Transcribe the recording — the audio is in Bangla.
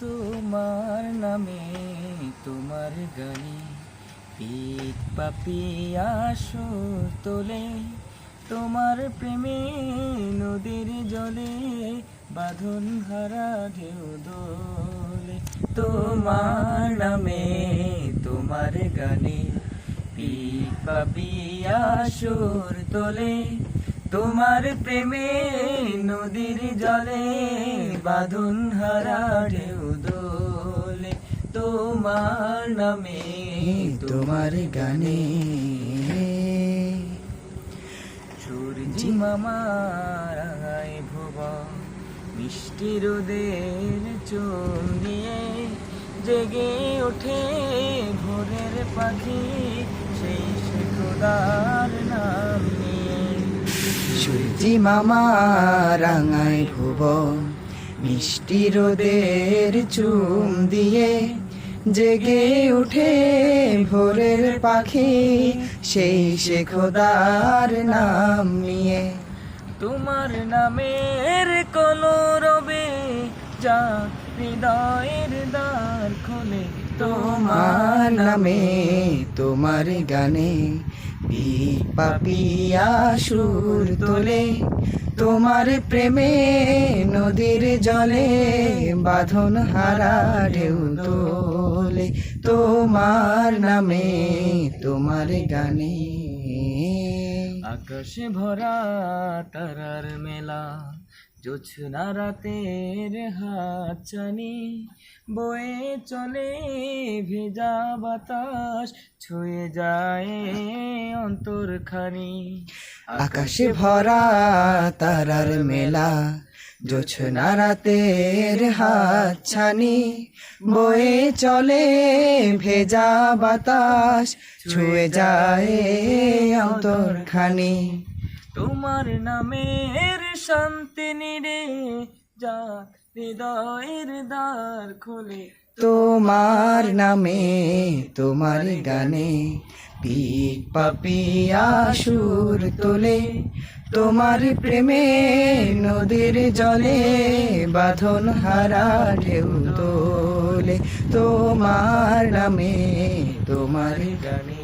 তোমার নামে তোমার গানে পিঠ পাপিয়া সুর তোলে। তোমার প্রেমে নদীর জলে বাঁধন হারা ঢেউ দোলে। তোমার নামে তোমার গানে পিঠ পাপিয়া সুর তোলে। তোমার প্রেমে নদীর জলে বাঁধন হারা ঢেউ দোলে তোমার নামে, তোমার গানে। সূর্যি মামার মিষ্টি রোদের চুম দিয়ে জেগে ওঠে ভোরের পাখি, সেই সে সূর্যি মামা রাঙায় ভুবন মিষ্টি রোদের চুম দিয়ে জেগে উঠে ভোরের পাখি, সেই সে খোদার নাম নিয়ে। তোমার নামের কলরবে যা হৃদয়ের দ্বার খোলে তোমার নামে তোমার গানে পাপিয়া সুর তোলে। তোমার প্রেমে নদীর জলে বাঁধন হারা ঢেউ তোলে। তোমার নামে তোমার গানে। আকাশে ভরা তারার মেলা জোছনা রাতের হাত চানি বয়ে চলে ভেজা বাতাস, ছুঁয়ে যায় অন্তরখানি। আকাশে ভরা তারার মেলা, জোছনা রাতের হাত ছানি বয়ে চলে ভেজা বাতাস, ছুঁয়ে যায় অন্তরখানি। তোমার নামের শান্তি নিরে যা হৃদয়ের দ্বার খোলে। তোমার নামে, তোমার গানে পিক পাপিয়া সুর তোলে। তোমার প্রেমে নদীর জলে বাঁধন হারা ঢেউ তোলে। তোমার নামে, তোমার গানে